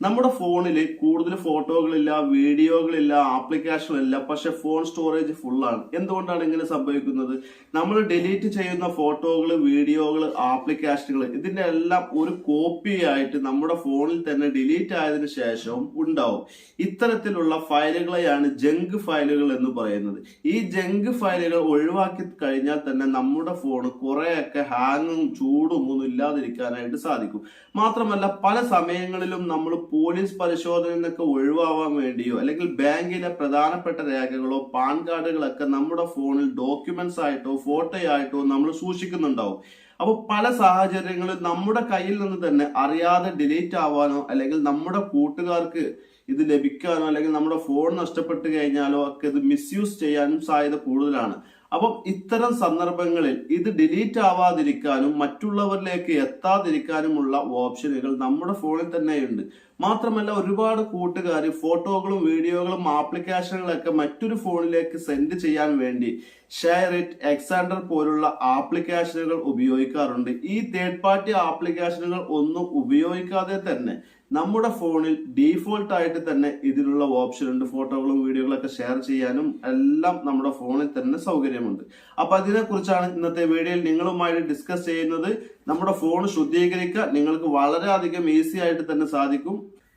നമ്മുടെ ഫോണിൽ കൂടുതൽ ഫോട്ടോകളില്ല വീഡിയോകളില്ല ആപ്ലിക്കേഷനില്ല പക്ഷെ ഫോൺ സ്റ്റോറേജ് ഫുള്ളാണ്. എന്തുകൊണ്ടാണ് ഇങ്ങനെ സംഭവിക്കുന്നത്? നമ്മൾ ഡിലീറ്റ് ചെയ്യുന്ന ഫോട്ടോകൾ വീഡിയോകൾ ആപ്ലിക്കേഷനുകൾ ഇതിന്റെ എല്ലാം ഒരു കോപ്പി ആയിട്ട് നമ്മുടെ ഫോണിൽ തന്നെ ഡിലീറ്റ് ആയതിനു ശേഷവും ഉണ്ടാവും. ഇത്തരത്തിലുള്ള ഫയലുകളെയാണ് ജങ്ക് ഫയലുകൾ എന്ന് പറയുന്നത്. ഈ ജങ്ക് ഫയലുകൾ ഒഴിവാക്കി കഴിഞ്ഞാൽ തന്നെ നമ്മുടെ ഫോൺ കുറെയൊക്കെ ഹാങ്ങും ചൂടും ഒന്നും ഇല്ലാതിരിക്കാനായിട്ട് സാധിക്കും. മാത്രമല്ല പല സമയങ്ങളിലും നമ്മൾ പോലീസ് പരിശോധനയിൽ നിന്നൊക്കെ ഒഴിവാവാൻ വേണ്ടിയോ അല്ലെങ്കിൽ ബാങ്കിലെ പ്രധാനപ്പെട്ട രേഖകളോ പാൻ കാർഡുകളൊക്കെ നമ്മുടെ ഫോണിൽ ഡോക്യുമെന്റ്സ് ആയിട്ടോ ഫോട്ടോ ആയിട്ടോ നമ്മൾ സൂക്ഷിക്കുന്നുണ്ടാവും. അപ്പോൾ പല സാഹചര്യങ്ങളിൽ നമ്മുടെ കയ്യിൽ നിന്ന് തന്നെ അറിയാതെ ഡിലീറ്റ് ആവാനോ അല്ലെങ്കിൽ നമ്മുടെ കൂട്ടുകാർക്ക് ഇത് ലഭിക്കാനോ അല്ലെങ്കിൽ നമ്മുടെ ഫോൺ നഷ്ടപ്പെട്ട് കഴിഞ്ഞാലോ ഒക്കെ ഇത് മിസ്യൂസ് ചെയ്യാനും സാധ്യത കൂടുതലാണ്. അപ്പം ഇത്തരം സന്ദർഭങ്ങളിൽ ഇത് ഡിലീറ്റ് ആവാതിരിക്കാനും മറ്റുള്ളവരിലേക്ക് എത്താതിരിക്കാനുമുള്ള ഓപ്ഷനുകൾ നമ്മുടെ ഫോണിൽ തന്നെയുണ്ട്. മാത്രമല്ല ഒരുപാട് കൂട്ടുകാർ ഫോട്ടോകളും വീഡിയോകളും ആപ്ലിക്കേഷനുകളൊക്കെ മറ്റൊരു ഫോണിലേക്ക് സെൻഡ് ചെയ്യാൻ വേണ്ടി ഷെയർ ഇറ്റ് എക്സാൻഡർ പോലുള്ള ആപ്ലിക്കേഷനുകൾ ഉപയോഗിക്കാറുണ്ട്. ഈ തേർഡ് പാർട്ടി ആപ്ലിക്കേഷനുകൾ ഒന്നും ഉപയോഗിക്കാതെ തന്നെ നമ്മുടെ ഫോണിൽ ഡീഫോൾട്ട് ആയിട്ട് തന്നെ ഇതിനുള്ള ഓപ്ഷൻ ഉണ്ട്. ഫോട്ടോകളും വീഡിയോകളൊക്കെ ഷെയർ ചെയ്യാനും എല്ലാം നമ്മുടെ ഫോണിൽ തന്നെ സൗകര്യമുണ്ട്. അപ്പൊ അതിനെക്കുറിച്ചാണ് ഇന്നത്തെ വീഡിയോയിൽ നിങ്ങളുമായിട്ട് ഡിസ്കസ് ചെയ്യുന്നത്. നമ്മുടെ ഫോൺ ശുദ്ധീകരിക്കുക നിങ്ങൾക്ക് വളരെയധികം ഈസി ആയിട്ട് തന്നെ സാധിക്കും.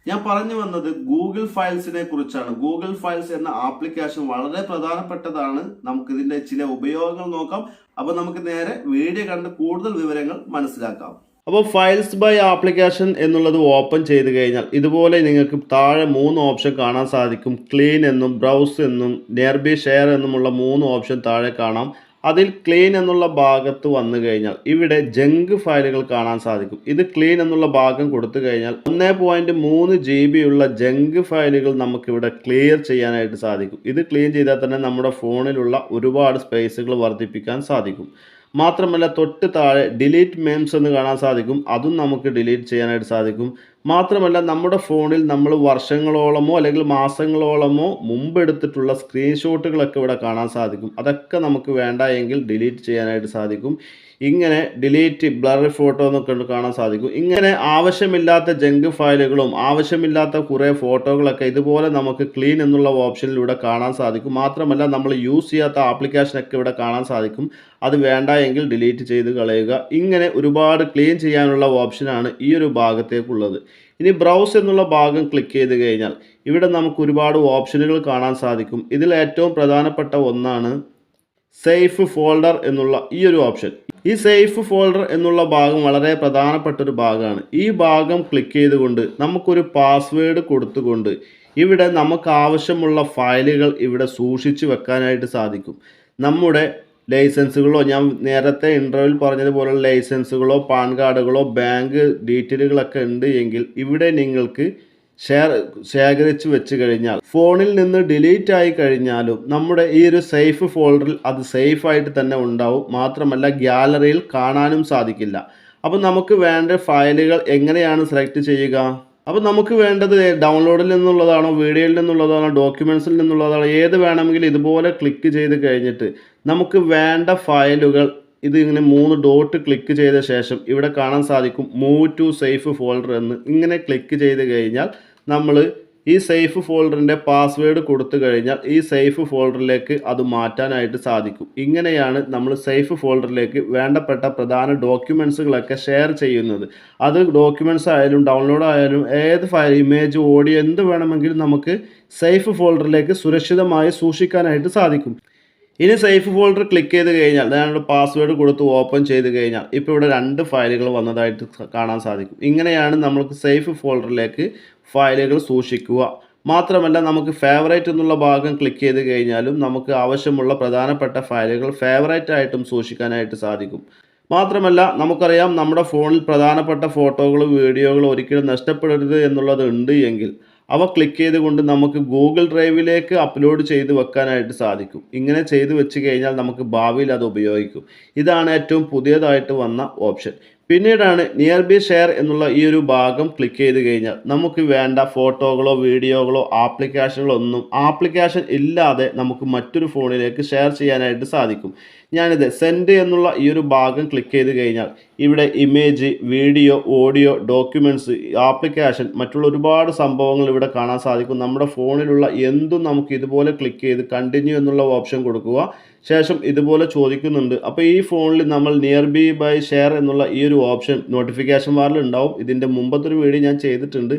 ഞാൻ പറഞ്ഞു വന്നത് ഗൂഗിൾ ഫയൽസിനെ കുറിച്ചാണ്. ഗൂഗിൾ ഫയൽസ് എന്ന ആപ്ലിക്കേഷൻ വളരെ പ്രധാനപ്പെട്ടതാണ്. നമുക്ക് ഇതിന്റെ ചില ഉപയോഗങ്ങൾ നോക്കാം. അപ്പൊ നമുക്ക് നേരെ വീഡിയോ കണ്ട് കൂടുതൽ വിവരങ്ങൾ മനസ്സിലാക്കാം. അപ്പോൾ ഫയൽസ് ബൈ ആപ്ലിക്കേഷൻ എന്നുള്ളത് ഓപ്പൺ ചെയ്ത് കഴിഞ്ഞാൽ ഇതുപോലെ നിങ്ങൾക്ക് താഴെ മൂന്ന് ഓപ്ഷൻ കാണാൻ സാധിക്കും. ക്ലീൻ എന്നും ബ്രൗസ് എന്നും നിയർ ബി ഷെയർ എന്നുമുള്ള മൂന്ന് ഓപ്ഷൻ താഴെ കാണാം. അതിൽ ക്ലീൻ എന്നുള്ള ഭാഗത്ത് വന്നു കഴിഞ്ഞാൽ ഇവിടെ ജങ്ക് ഫയലുകൾ കാണാൻ സാധിക്കും. ഇത് ക്ലീൻ എന്നുള്ള ഭാഗം കൊടുത്തു കഴിഞ്ഞാൽ ഒന്നേ പോയിന്റ് മൂന്ന് ജി ബി ഉള്ള ജങ്ക് ഫയലുകൾ നമുക്കിവിടെ ക്ലിയർ ചെയ്യാനായിട്ട് സാധിക്കും. ഇത് ക്ലീൻ ചെയ്താൽ തന്നെ നമ്മുടെ ഫോണിലുള്ള ഒരുപാട് സ്പേസുകൾ വർദ്ധിപ്പിക്കാൻ സാധിക്കും. മാത്രമല്ല തൊട്ട് താഴെ ഡിലീറ്റ് മെയിംസ് എന്ന് കാണാൻ സാധിക്കും. അതും നമുക്ക് ഡിലീറ്റ് ചെയ്യാനായിട്ട് സാധിക്കും. മാത്രമല്ല നമ്മുടെ ഫോണിൽ നമ്മൾ വർഷങ്ങളോളമോ അല്ലെങ്കിൽ മാസങ്ങളോളമോ മുമ്പ് എടുത്തിട്ടുള്ള സ്ക്രീൻഷോട്ടുകളൊക്കെ ഇവിടെ കാണാൻ സാധിക്കും. അതൊക്കെ നമുക്ക് വേണ്ട എങ്കിൽ ഡിലീറ്റ് ചെയ്യാനായിട്ട് സാധിക്കും. ഇങ്ങനെ ഡിലീറ്റ് ബ്ലറി ഫോട്ടോ എന്നൊക്കെ കാണാൻ സാധിക്കും. ഇങ്ങനെ ആവശ്യമില്ലാത്ത ജങ്ക് ഫയലുകളും ആവശ്യമില്ലാത്ത കുറേ ഫോട്ടോകളൊക്കെ ഇതുപോലെ നമുക്ക് ക്ലീൻ എന്നുള്ള ഓപ്ഷനിലൂടെ കാണാൻ സാധിക്കും. മാത്രമല്ല നമ്മൾ യൂസ് ചെയ്യാത്ത ആപ്ലിക്കേഷനൊക്കെ ഇവിടെ കാണാൻ സാധിക്കും. അത് വേണ്ട എങ്കിൽ ഡിലീറ്റ് ചെയ്ത് കളയുക. ഇങ്ങനെ ഒരുപാട് ക്ലീൻ ചെയ്യാനുള്ള ഓപ്ഷനാണ് ഈ ഒരു ഭാഗത്തേക്കുള്ളത്. ഇനി ബ്രൗസ് എന്നുള്ള ഭാഗം ക്ലിക്ക് ചെയ്ത് കഴിഞ്ഞാൽ ഇവിടെ നമുക്ക് ഒരുപാട് ഓപ്ഷനുകൾ കാണാൻ സാധിക്കും. ഇതിൽ ഏറ്റവും പ്രധാനപ്പെട്ട ഒന്നാണ് സേഫ് ഫോൾഡർ എന്നുള്ള ഈ ഒരു ഓപ്ഷൻ ഈ സേഫ് ഫോൾഡർ എന്നുള്ള ഭാഗം വളരെ പ്രധാനപ്പെട്ട ഒരു ഭാഗമാണ്. ഈ ഭാഗം ക്ലിക്ക് ചെയ്തുകൊണ്ട് നമുക്കൊരു പാസ്വേഡ് കൊടുത്തുകൊണ്ട് ഇവിടെ നമുക്ക് ആവശ്യമുള്ള ഫയലുകൾ ഇവിടെ സൂക്ഷിച്ചു വെക്കാനായിട്ട് സാധിക്കും. നമ്മുടെ ലൈസൻസുകളോ ഞാൻ നേരത്തെ ഇന്റർവ്യൂവിൽ പറഞ്ഞതുപോലുള്ള ലൈസൻസുകളോ പാൻ കാർഡുകളോ ബാങ്ക് ഡീറ്റെയിലുകളൊക്കെ ഉണ്ട് എങ്കിൽ ഇവിടെ നിങ്ങൾക്ക് ഷെയർ ശേഖരിച്ച് വെച്ച് കഴിഞ്ഞാൽ ഫോണിൽ നിന്ന് ഡിലീറ്റ് ആയി കഴിഞ്ഞാലും നമ്മുടെ ഈ ഒരു സേഫ് ഫോൾഡറിൽ അത് സേഫ് ആയിട്ട് തന്നെ ഉണ്ടാവും. മാത്രമല്ല ഗ്യാലറിയിൽ കാണാനും സാധിക്കില്ല. അപ്പോൾ നമുക്ക് വേണ്ട ഫയലുകൾ എങ്ങനെയാണ് സെലക്ട് ചെയ്യുക? അപ്പോൾ നമുക്ക് വേണ്ടത് ഡൗൺലോഡിൽ നിന്നുള്ളതാണോ വീഡിയോയിൽ നിന്നുള്ളതാണോ ഡോക്യുമെൻസിൽ നിന്നുള്ളതാണോ ഏത് വേണമെങ്കിലും ഇതുപോലെ ക്ലിക്ക് ചെയ്ത് കഴിഞ്ഞിട്ട് നമുക്ക് വേണ്ട ഫയലുകൾ ഇത് ഇങ്ങനെ മൂന്ന് ഡോട്ട് ക്ലിക്ക് ചെയ്ത ശേഷം ഇവിടെ കാണാൻ സാധിക്കും മൂവ് ടു സേഫ് ഫോൾഡർ എന്ന്. ഇങ്ങനെ ക്ലിക്ക് ചെയ്ത് കഴിഞ്ഞാൽ നമ്മൾ ഈ സേഫ് ഫോൾഡറിന്റെ പാസ്വേഡ് കൊടുത്തു കഴിഞ്ഞാൽ ഈ സേഫ് ഫോൾഡറിലേക്ക് അത് മാറ്റാനായിട്ട് സാധിക്കും. ഇങ്ങനെയാണ് നമ്മൾ സേഫ് ഫോൾഡറിലേക്ക് വേണ്ടപ്പെട്ട പ്രധാന ഡോക്യുമെൻസുകളൊക്കെ ഷെയർ ചെയ്യുന്നത്. അത് ഡോക്യുമെന്റ്സ് ആയാലും ഡൗൺലോഡ് ആയാലും ഏത് ഫയൽ ഇമേജ് ഓഡിയോ എന്ത് വേണമെങ്കിലും നമുക്ക് സേഫ് ഫോൾഡറിലേക്ക് സുരക്ഷിതമായി സൂക്ഷിക്കാനായിട്ട് സാധിക്കും. ഇനി സേഫ് ഫോൾഡർ ക്ലിക്ക് ചെയ്ത് കഴിഞ്ഞാൽ ഞാനിവിടെ പാസ്വേഡ് കൊടുത്ത് ഓപ്പൺ ചെയ്ത് കഴിഞ്ഞാൽ ഇപ്പോൾ ഇവിടെ രണ്ട് ഫയലുകൾ വന്നതായിട്ട് കാണാൻ സാധിക്കും. ഇങ്ങനെയാണ് നമുക്ക് സേഫ് ഫോൾഡറിലേക്ക് ഫയലുകൾ സൂക്ഷിക്കുക. മാത്രമല്ല നമുക്ക് ഫേവറേറ്റ് എന്നുള്ള ഭാഗം ക്ലിക്ക് ചെയ്ത് കഴിഞ്ഞാലും നമുക്ക് ആവശ്യമുള്ള പ്രധാനപ്പെട്ട ഫയലുകൾ ഫേവറേറ്റ് ആയിട്ടും സൂക്ഷിക്കാനായിട്ട് സാധിക്കും. മാത്രമല്ല നമുക്കറിയാം നമ്മുടെ ഫോണിൽ പ്രധാനപ്പെട്ട ഫോട്ടോകളും വീഡിയോകളും ഒരിക്കലും നഷ്ടപ്പെടരുത് എന്നുള്ളത് ഉണ്ട് എങ്കിൽ അവ ക്ലിക്ക് ചെയ്തുകൊണ്ട് നമുക്ക് ഗൂഗിൾ ഡ്രൈവിലേക്ക് അപ്ലോഡ് ചെയ്ത് വെക്കാനായിട്ട് സാധിക്കും. ഇങ്ങനെ ചെയ്ത് വെച്ച് കഴിഞ്ഞാൽ നമുക്ക് ഭാവിയിൽ അത് ഉപയോഗിക്കും. ഇതാണ് ഏറ്റവും പുതിയതായിട്ട് വന്ന ഓപ്ഷൻ പിന്നീടാണ് നിയർ ബി ഷെയർ എന്നുള്ള ഈ ഒരു ഭാഗം ക്ലിക്ക് ചെയ്ത് കഴിഞ്ഞാൽ നമുക്ക് വേണ്ട ഫോട്ടോകളോ വീഡിയോകളോ ആപ്ലിക്കേഷനുകളോ ഒന്നും ആപ്ലിക്കേഷൻ ഇല്ലാതെ നമുക്ക് മറ്റൊരു ഫോണിലേക്ക് ഷെയർ ചെയ്യാനായിട്ട് സാധിക്കും. ഞാനിത് സെൻഡ് എന്നുള്ള ഈ ഒരു ഭാഗം ക്ലിക്ക് ചെയ്ത് കഴിഞ്ഞാൽ ഇവിടെ image video audio documents application മറ്റുള്ള ഒരുപാട് സംഭവങ്ങൾ ഇവിടെ കാണാൻ സാധിക്കും. നമ്മുടെ ഫോണിലുള്ള എന്തും നമുക്ക് ഇതുപോലെ ക്ലിക്ക് ചെയ്ത് കണ്ടിന്യൂ എന്നുള്ള ഓപ്ഷൻ കൊടുക്കുക. ശേഷം ഇതുപോലെ ചോദിക്കുന്നുണ്ട്. അപ്പോൾ ഈ ഫോണിൽ നമ്മൾ നിയർ ബി ബൈ ഷെയർ എന്നുള്ള ഈ ഒരു ഓപ്ഷൻ നോട്ടിഫിക്കേഷൻ വാറിൽ ഉണ്ടാവും. ഇതിന്റെ മുമ്പത്തെ ഒരു വീഡിയോ ഞാൻ ചെയ്തിട്ടുണ്ട്.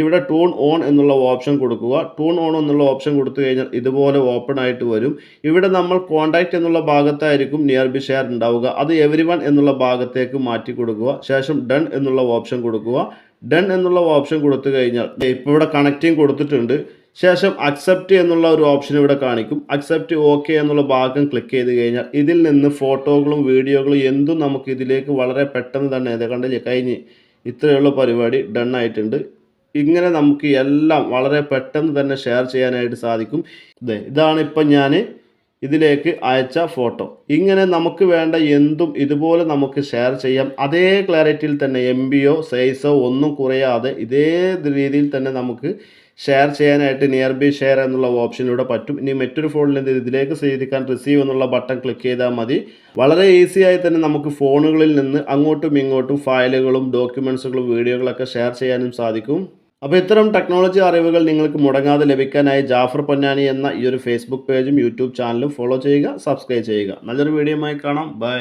ഇവിടെ ടൂൺ ഓൺ എന്നുള്ള ഓപ്ഷൻ കൊടുക്കുക. ടൂൺ ഓൺ എന്നുള്ള ഓപ്ഷൻ കൊടുത്തു കഴിഞ്ഞാൽ ഇതുപോലെ ഓപ്പൺ ആയിട്ട് വരും. ഇവിടെ നമ്മൾ കോൺടാക്റ്റ് എന്നുള്ള ഭാഗത്തായിരിക്കും നിയർ ബി ഷെയർ ഉണ്ടാവുക. അത് എവരി എന്നുള്ള ഭാഗത്തേക്ക് മാറ്റി കൊടുക്കുക. ശേഷം ഡൺ എന്നുള്ള ഓപ്ഷൻ കൊടുക്കുക. ഡൺ എന്നുള്ള ഓപ്ഷൻ കൊടുത്തു കഴിഞ്ഞാൽ ഇപ്പോൾ ഇവിടെ കണക്റ്റിംഗ് കൊടുത്തിട്ടുണ്ട്. ശേഷം അക്സെപ്റ്റ് എന്നുള്ള ഒരു ഓപ്ഷൻ ഇവിടെ കാണിക്കും. അക്സെപ്റ്റ് ഓക്കെ എന്നുള്ള ഭാഗം ക്ലിക്ക് ചെയ്ത് കഴിഞ്ഞാൽ ഇതിൽ നിന്ന് ഫോട്ടോകളും വീഡിയോകളും എന്തും നമുക്ക് ഇതിലേക്ക് വളരെ പെട്ടെന്ന് തന്നെ ഇത് കണ്ടില്ലേ? കഴിഞ്ഞ് ഇത്രയുള്ള പരിപാടി ഡൺ ആയിട്ടുണ്ട്. ഇങ്ങനെ നമുക്ക് എല്ലാം വളരെ പെട്ടെന്ന് തന്നെ ഷെയർ ചെയ്യാനായിട്ട് സാധിക്കും. ഇതേ ഇതാണ് ഇപ്പം ഞാൻ ഇതിലേക്ക് അയച്ച ഫോട്ടോ. ഇങ്ങനെ നമുക്ക് വേണ്ട എന്തും ഇതുപോലെ നമുക്ക് ഷെയർ ചെയ്യാം. അതേ ക്ലാരിറ്റിയിൽ തന്നെ എം ബിയോ സൈസോ ഒന്നും കുറയാതെ ഇതേ രീതിയിൽ തന്നെ നമുക്ക് ഷെയർ ചെയ്യാനായിട്ട് നിയർ ബി ഷെയർ എന്നുള്ള ഓപ്ഷനിലൂടെ പറ്റും. ഇനി മറ്റൊരു ഫോണിൽ ഇതിലേക്ക് സ്വീകരിക്കാൻ റിസീവ് എന്നുള്ള ബട്ടൺ ക്ലിക്ക് ചെയ്താൽ മതി. വളരെ ഈസി ആയി തന്നെ നമുക്ക് ഫോണുകളിൽ നിന്ന് അങ്ങോട്ടും ഇങ്ങോട്ടും ഫയലുകളും ഡോക്യുമെൻസുകളും വീഡിയോകളൊക്കെ ഷെയർ ചെയ്യാനും സാധിക്കും. അപ്പോൾ ഇത്തരം ടെക്നോളജി അറിവുകൾ നിങ്ങൾക്ക് മുടങ്ങാതെ ലഭിക്കാനായി ജാഫർ പൊന്നാനി എന്ന ഈ ഒരു ഫേസ്ബുക്ക് പേജും യൂട്യൂബ് ചാനലും ഫോളോ ചെയ്യുക സബ്സ്ക്രൈബ് ചെയ്യുക. നല്ലൊരു വീഡിയോയുമായി കാണാം. ബൈ